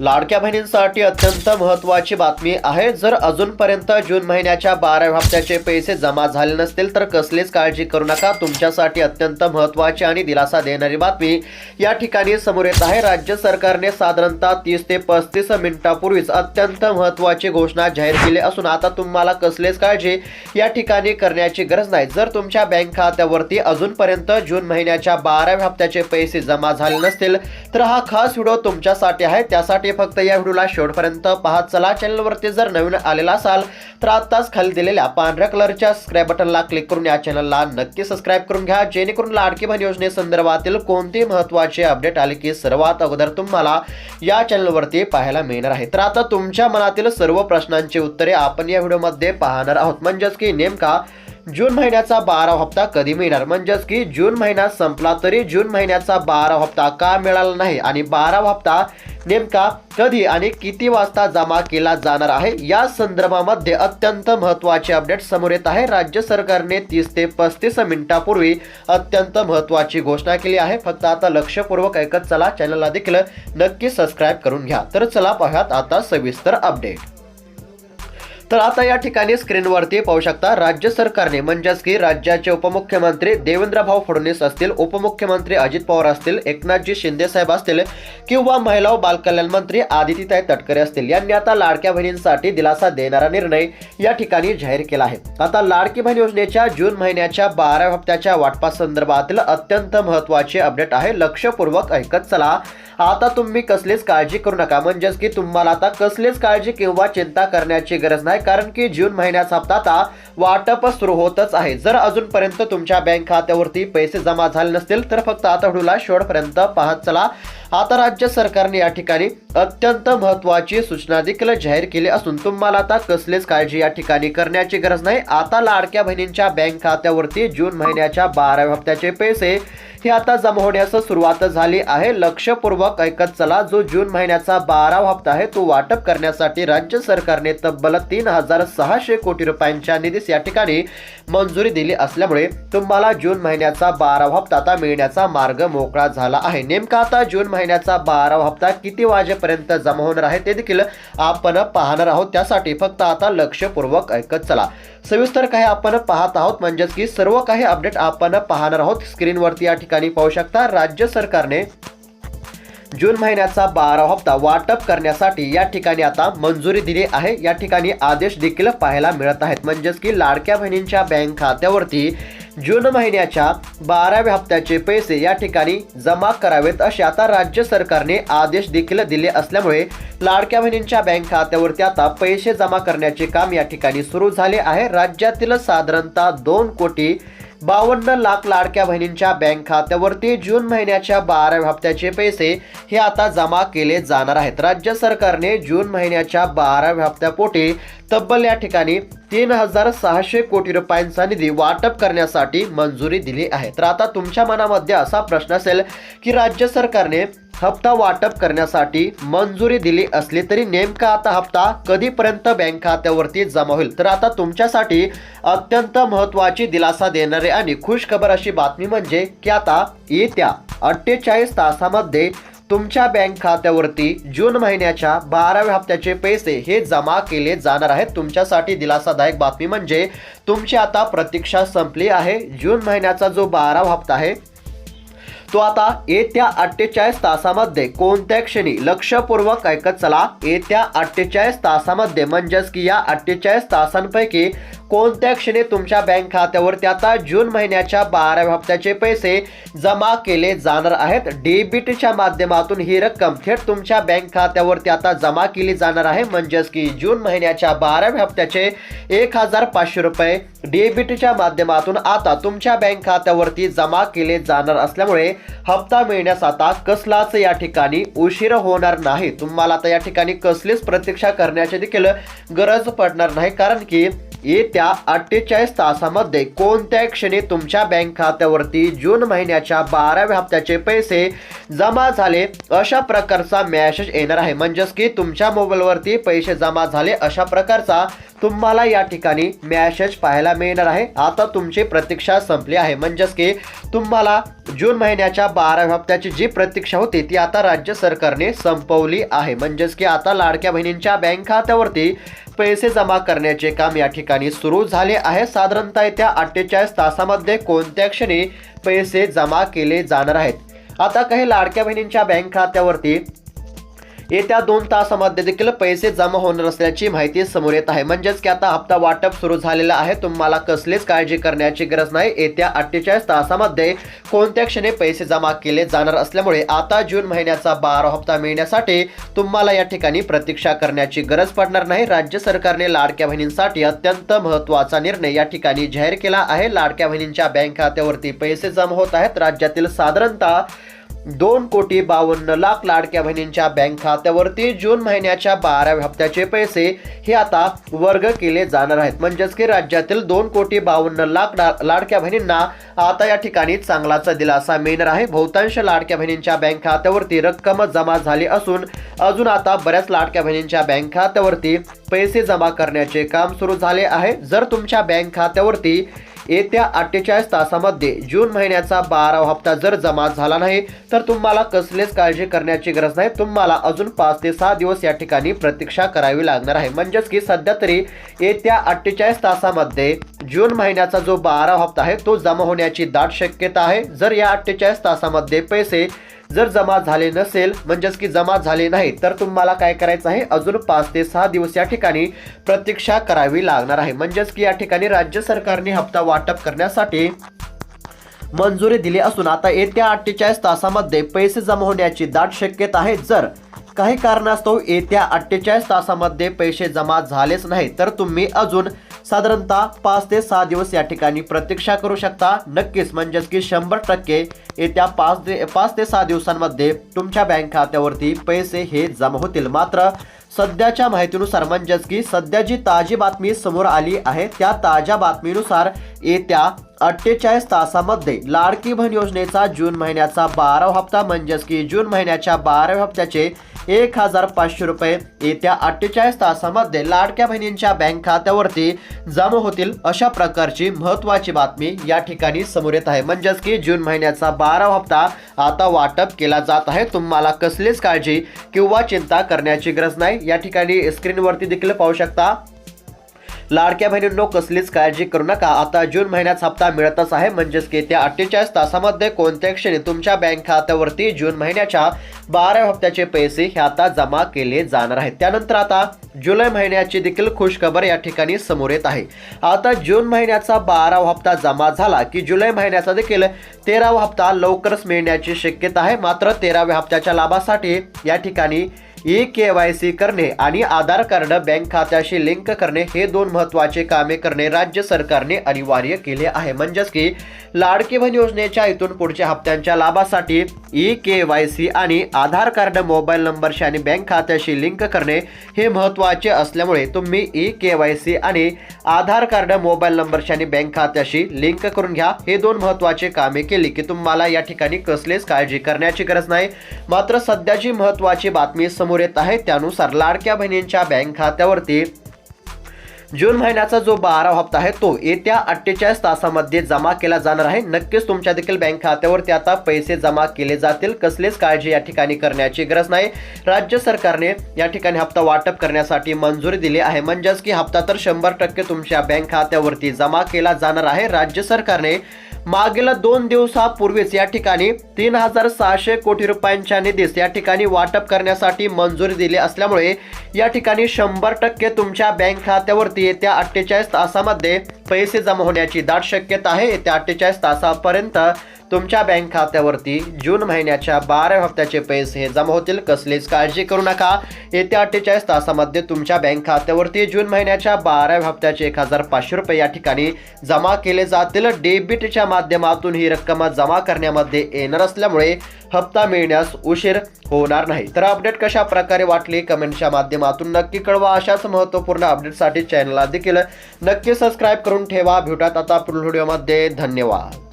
लाडक्या बहिणींसाठी अत्यंत महत्त्वाची बातमी आहे. जर अजूनपर्यंत जून महिन्याच्या बाराव्या हप्त्याचे पैसे जमा झाले नसतील तर कसलीच काळजी करू नका. तुमच्यासाठी अत्यंत महत्त्वाची आणि दिलासा देणारी बातमी या ठिकाणी समोर येत आहे. राज्य सरकारने साधारणतः तीस ते पस्तीस मिनिटापूर्वीच अत्यंत महत्त्वाची घोषणा जाहीर केली असून आता तुम्हाला कसलीच काळजी या ठिकाणी करण्याची गरज नाही. जर तुमच्या बँक खात्यावरती अजूनपर्यंत जून महिन्याच्या बाराव्या हप्त्याचे पैसे जमा झाले नसतील तर हा खास व्हिडिओ तुमच्यासाठी आहे. त्यासाठी फक्त या व्हिडिओला शेवटपर्यंत पाहत चला. चॅनलवरती जर नवीन आलेला असाल तर आत्ताच खाली दिलेल्या पांढऱ्या कलरच्या सबस्क्राईब बटनला क्लिक करून या चॅनलला नक्की सबस्क्राईब करून घ्या. जेणेकरून लाडकी बहीण योजनेसंदर्भातील कोणते महत्त्वाचे अपडेट आले की सर्वात अगोदर तुम्हाला या चॅनलवरती पाहायला मिळणार आहे. तर आता तुमच्या मनातील सर्व प्रश्नांची उत्तरे आपण या व्हिडिओमध्ये पाहणार आहोत. म्हणजेच की नेमका जून महिन्याचा बारा हप्ता कधी मिळणार? म्हणजेच की जून महिना संपला तरी जून महिन्याचा बारा हप्ता का मिळाला नाही? आणि बारा हप्ता नेमका कधी आणि किती वाजता जमा केला जाणार आहे? या संदर्भामध्ये अत्यंत महत्त्वाचे अपडेट समोर येत आहे. राज्य सरकारने तीस ते पस्तीस मिनिटापूर्वी अत्यंत महत्त्वाची घोषणा केली आहे. फक्त आता लक्षपूर्वक ऐकत चला. चॅनलला देखील नक्की सबस्क्राईब करून घ्या. तर चला पाहूयात आता सविस्तर अपडेट. तर आता या ठिकाणी स्क्रीनवरती पाहू शकता राज्य सरकारने म्हणजेच की राज्याचे उपमुख्यमंत्री देवेंद्रभाऊ फडणवीस असतील उपमुख्यमंत्री अजित पवार असतील एकनाथजी शिंदे साहेब असतील किंवा महिला व बालकल्याण मंत्री आदितीताई तटकरे असतील यांनी आता लाडक्या बहिणींसाठी दिलासा देणारा निर्णय या ठिकाणी जाहीर केला आहे. आता लाडकी बहीण योजनेच्या जून महिन्याच्या बारा हप्त्याच्या वाटपासंदर्भातील अत्यंत महत्त्वाचे अपडेट आहे. लक्षपूर्वक ऐकत चला. आता तुम्ही कसलीच काळजी करू नका. म्हणजेच की तुम्हाला आता कसलीच काळजी किंवा चिंता करण्याची गरज नाही. कारण की जून महिन्याचा हप्ता आता वाटप सुरू होतच आहे. जर अजूनपर्यंत तुमच्या बँक खात्यावरती पैसे जमा झाले नसतील तर फक्त आता शेवटपर्यंत पाहत चला. आता राज्य सरकारने या ठिकाणी अत्यंत महत्त्वाची सूचना देखील जाहीर केली असून तुम्हाला आता कसलीच काळजी या ठिकाणी करण्याची गरज नाही. आता लाडक्या बहिणींच्या बँक खात्यावरती जून महिन्याच्या बाराव्या हप्त्याचे पैसे हे आता जमा होण्यास सुरुवात झाली आहे. लक्षपूर्वक ऐकत चला जो जून महिन्याचा बारावा हप्ता आहे तो वाटप करण्यासाठी राज्य सरकारने तब्बल तीन हजार सहाशे कोटी रुपयांच्या निधीस या ठिकाणी मंजुरी दिली असल्यामुळे तुम्हाला जून महिन्याचा बारावा हप्ता आता मिळण्याचा मार्ग मोकळा झाला आहे. नेमका आता जून महिन्याचा बारावा हप्ता किती वाजेपर्यंत जमा होणार आहे ते देखील आपण पाहणार आहोत. त्यासाठी फक्त आता लक्षपूर्वक ऐकत चला. सविस्तर काही आपण पाहत आहोत म्हणजेच की सर्व काही अपडेट आपण पाहणार आहोत. स्क्रीनवरती या ठिकाणी पाहू शकता राज्य सरकारने जून महिन्याचा बारा हप्ता वाटप करण्यासाठी या ठिकाणी आता मंजुरी दिली आहे. या ठिकाणी आदेश देखील पाहायला मिळत आहेत. म्हणजेच की लाडक्या बहिणींच्या बँक खात्यावरती जून महिन्याच्या बाराव्या हप्त्याचे पैसे या ठिकाणी जमा करावेत असे आता राज्य सरकारने आदेश देखील दिले असल्यामुळे लाडक्या बहिणींच्या बँक खात्यावरती आता पैसे जमा करण्याचे काम या ठिकाणी सुरू झाले आहे. राज्यातील साधारणतः दोन कोटी बावन्न लाख लाडक्या बहिणींच्या बँक खात्यावरती जून महिन्याच्या बाराव्या हप्त्याचे पैसे हे आता जमा केले जाणार आहेत. राज्य सरकारने जून महिन्याच्या बाराव्या हप्त्यापोटी तब्बल या ठिकाणी तीन हजार सहाशे कोटी रुपयांचा निधी वाटप करण्यासाठी मंजुरी दिली आहे. तर आता तुमच्या मनामध्ये असा प्रश्न असेल की राज्य सरकारने हप्ता वाटप करण्यासाठी मंजुरी दिली असली तरी नेमका आता हप्ता कधीपर्यंत बँक खात्यावरती जमा होईल? तर आता तुमच्यासाठी अत्यंत महत्त्वाची दिलासा देणारी आणि खुश खबर अशी बातमी म्हणजे की आता येत्या अठ्ठेचाळीस तासामध्ये तुमच्या बँक खात्यावरती जून महिन्याच्या बाराव्या हप्त्याचे पैसे हे जमा केले जाणार आहेत. तुमच्यासाठी दिलासादायक बातमी म्हणजे तुमची आता प्रतीक्षा संपली आहे. जून महिन्याचा जो बारावा हप्ता आहे तो आता येत्या अठ्ठेचाळीस तासामध्ये कोणत्या क्षणी लक्षपूर्वक ऐकत चला. येत्या अठ्ठेचाळीस तासामध्ये म्हणजेच की या अठ्ठेचाळीस तासांपैकी कोणत्या क्षणी तुमच्या बँक खात्यावरती आता जून महिन्याच्या बाराव्या हप्त्याचे पैसे जमा केले जाणार आहेत. डेबिटच्या माध्यमातून ही रक्कम थेट तुमच्या बँक खात्यावरती आता जमा केली जाणार आहे. म्हणजेच की जून महिन्याच्या बाराव्या हप्त्याचे एक हजार पाचशे रुपये डेबिटच्या माध्यमातून आता तुमच्या बँक खात्यावरती जमा केले जाणार असल्यामुळे हप्ता मिळण्यास आता कसलाच या ठिकाणी उशीर होणार नाही. तुम्हाला आता या ठिकाणी कसलीच प्रतीक्षा करण्याची देखील गरज पडणार नाही. कारण की येत्या अठ्ठेचाळीस तासामध्ये कोणत्या क्षणी तुमच्या बँक खात्यावरती जून महिन्याच्या बाराव्या हप्त्याचे पैसे जमा झाले अशा प्रकारचा मॅसेज येणार आहे. म्हणजेच की तुमच्या मोबाईलवरती पैसे जमा झाले अशा प्रकारचा तुम्हाला या ठिकाणी मॅसेज पाहायला मिळणार आहे. आता तुमची प्रतीक्षा संपली आहे. म्हणजेच की तुम्हाला जून महिन्याच्या बाराव्या हप्त्याची जी प्रतीक्षा होती ती आता राज्य सरकारने संपवली आहे. म्हणजेच की आता लाडक्या बहिणींच्या बँक खात्यावरती पैसे जमा करण्याचे काम या ठिकाणी सुरू झाले आहे. साधारणतः येत्या अठ्ठेचाळीस तासामध्ये कोणत्या क्षणी पैसे जमा केले जाणार आहेत? आता काही लाडक्या बहिणींच्या बँक खात्यावरती येत्या दोन तासामध्ये देखील पैसे जमा होणार असल्याची माहिती समोर येत आहे. म्हणजेच की आता हप्ता वाटप सुरू झालेला आहे. तुम्हाला कसलीच काळजी करण्याची गरज नाही. येत्या अठ्ठेचाळीस तासामध्ये कोणत्या क्षणी पैसे जमा केले जाणार असल्यामुळे आता जून महिन्याचा बारा हप्ता मिळण्यासाठी तुम्हाला या ठिकाणी प्रतीक्षा करण्याची गरज पडणार नाही. राज्य सरकारने लाडक्या बहिणींसाठी अत्यंत महत्त्वाचा निर्णय या ठिकाणी जाहीर केला आहे. लाडक्या बहिणींच्या बँक खात्यावरती पैसे जमा होत आहेत. राज्यातील साधारणतः दोन कोटी बावन्न लाख लाडक्या बहिणींच्या बँक खात्यावरती जून महिन्याच्या बाराव्या हप्त्याचे पैसे हे आता वर्ग केले जाणार आहेत. म्हणजेच की राज्यातील दोन कोटी बावन्न लाख ला- लाडक्या बहिणींना आता या ठिकाणी चांगलाचा दिलासा मिळणार आहे. बहुतांश लाडक्या बहिणींच्या बँक खात्यावरती रक्कम जमा झाली असून अजून आता बऱ्याच लाडक्या बहिणींच्या बँक खात्यावरती पैसे जमा करण्याचे काम सुरू झाले आहे. जर तुमच्या बँक खात्यावरती येत्या अठ्ठेचाळीस तासामध्ये जून महिन्याचा बारावा हप्ता जर जमा झाला नाही तर तुम्हाला कसलेच काळजी करण्याची गरज नाही. तुम्हाला अजून पाच ते सहा दिवस या ठिकाणी प्रतीक्षा करावी लागणार आहे. म्हणजेच की सध्या तरी येत्या अठ्ठेचाळीस तासामध्ये जून महिन्याचा जो बारावा हप्ता आहे तो जमा होण्याची दाट शक्यता आहे. जर या अठ्ठेचाळीस तासामध्ये पैसे जर जमा झाले नसेल म्हणजेच की जमा झाले नाही तर तुम्हाला काय करायचं आहे? अजून पाच ते सहा दिवस या ठिकाणी प्रतीक्षा करावी लागणार आहे. म्हणजेच की या ठिकाणी राज्य सरकारने हप्ता वाढ वाटप करण्यासाठी मंजुरी दिली असून आता येत्या अठ्ठेचाळीस तासामध्ये पैसे जमा होण्याची दाट शक्यता आहे. जर काही कारणास्तव येत्या अठ्ठेचाळीस तासामध्ये पैसे जमा झालेच नाही तर तुम्ही अजून साधारणतः पाच ते सहा दिवस या ठिकाणी प्रतीक्षा करू शकता. नक्कीच म्हणजेच की शंभर टक्के येत्या पाच ते पाच ते सहा दिवसांमध्ये तुमच्या बँक खात्यावरती पैसे हे जमा होतील. मात्र सध्याच्या माहितीनुसार म्हणजेच की सध्या जी ताजी बातमी समोर आली आहे त्या ताज्या बातमीनुसार येत्या अठ्ठेचाळीस तासामध्ये लाडकी बहीण योजनेचा जून महिन्याचा बारावा हप्ता म्हणजेच की जून महिन्याच्या बाराव्या हप्त्याचे एक हजार पाचशे रुपये येत्या अठ्ठेचाळीस तासामध्ये लाडक्या बहिणींच्या बँक खात्यावरती जमा होतील अशा प्रकारची महत्वाची बातमी या ठिकाणी समोर येत आहे. म्हणजेच की जून महिन्याचा बारावा हप्ता आता वाटप केला जात आहे. तुम्हाला कसलीच काळजी किंवा चिंता करण्याची गरज नाही. या ठिकाणी स्क्रीनवरती देखील पाहू शकता. लाडक्या बहिणींनो कसलीच काळजी करू नका. आता जून महिन्यात हप्ता मिळतच आहे. म्हणजेच की त्या अठ्ठेचाळीस तासामध्ये कोणत्या क्षणी तुमच्या बँक खात्यावरती जून महिन्याच्या बाराव्या हप्त्याचे पैसे हे आता जमा केले जाणार आहेत. त्यानंतर आता जुलै महिन्याची देखील खुशखबर या ठिकाणी समोर येत आहे. आता जून महिन्याचा बारावा हप्ता जमा झाला की जुलै महिन्याचा देखील तेरावा हप्ता लवकरच मिळण्याची शक्यता आहे. मात्र तेराव्या हप्त्याच्या लाभासाठी या ठिकाणी ई के वाय सी करणे आणि आधार कार्ड बँक खात्याशी लिंक करणे हे दोन महत्त्वाचे कामे करणे राज्य सरकारने अनिवार्य केले आहे. म्हणजेच की लाडकी बहीण योजनेच्या इथून पुढच्या हप्त्यांच्या लाभासाठी ई के वाय सी आणि आधार कार्ड मोबाईल नंबरशी आणि बँक खात्याशी लिंक करणे हे महत्त्वाचे असल्यामुळे तुम्ही ई के वाय सी आणि आधार कार्ड मोबाईल नंबरशी आणि बँक खात्याशी लिंक करून घ्या. हे दोन महत्त्वाचे कामे केली की तुम्हाला या ठिकाणी कसलेच काळजी करण्याची गरज नाही. मात्र सध्याची महत्त्वाची बातमी समोर येत आहे त्यानुसार लाडक्या बहिणींच्या बँक खात्यावरती जून महिन्याचा जो बारा हप्ता आहे तो येत्या अठ्ठेचाळीस तासामध्ये जमा केला जाणार आहे. नक्कीच तुमच्या देखील बँक खात्यावरती आता पैसे जमा केले जातील. कसलीच काळजी या ठिकाणी करण्याची गरज नाही. राज्य सरकारने या ठिकाणी हप्ता वाटप करण्यासाठी मंजुरी दिली आहे. म्हणजेच की हप्ता तर शंभर टक्के तुमच्या बँक खात्यावरती जमा केला जाणार आहे. राज्य सरकारने मागील दोन दिवसापूर्वीच या ठिकाणी तीन हजार सहाशे कोटी रुपयांच्या निधीस या ठिकाणी वाटप करण्यासाठी मंजुरी दिली असल्यामुळे या ठिकाणी शंभर टक्के तुमच्या बँक खात्यावरती येत्या अठ्ठेचाळीस तासामध्ये पैसे जमा होण्याची दाट शक्यता आहे. येत्या अठ्ठेचाळीस तासापर्यंत तुमच्या बँक खात्यावरती जून महिन्याच्या बारा हप्त्याचे पैसे हे जमा होतील. कसलीच काळजी करू नका. येत्या अठ्ठेचाळीस तासामध्ये तुमच्या बँक खात्यावरती जून महिन्याच्या बारा हप्त्याचे एक हजार पाचशे रुपये या ठिकाणी जमा केले जातील. डेबिटच्या माध्यमातून ही रक्कम जमा करण्यामध्ये येणार असल्यामुळे हप्ता मिळण्यास उशीर होणार नाही. तर अपडेट कशा प्रकारे वाटली? कमेंटच्या माध्यमातून नक्की कळवा. अशाच महत्त्वपूर्ण अपडेटसाठी चॅनलला देखील नक्की सबस्क्राईब करून ठेवा. भेटूयात आता पुढील व्हिडिओमध्ये धन्यवाद.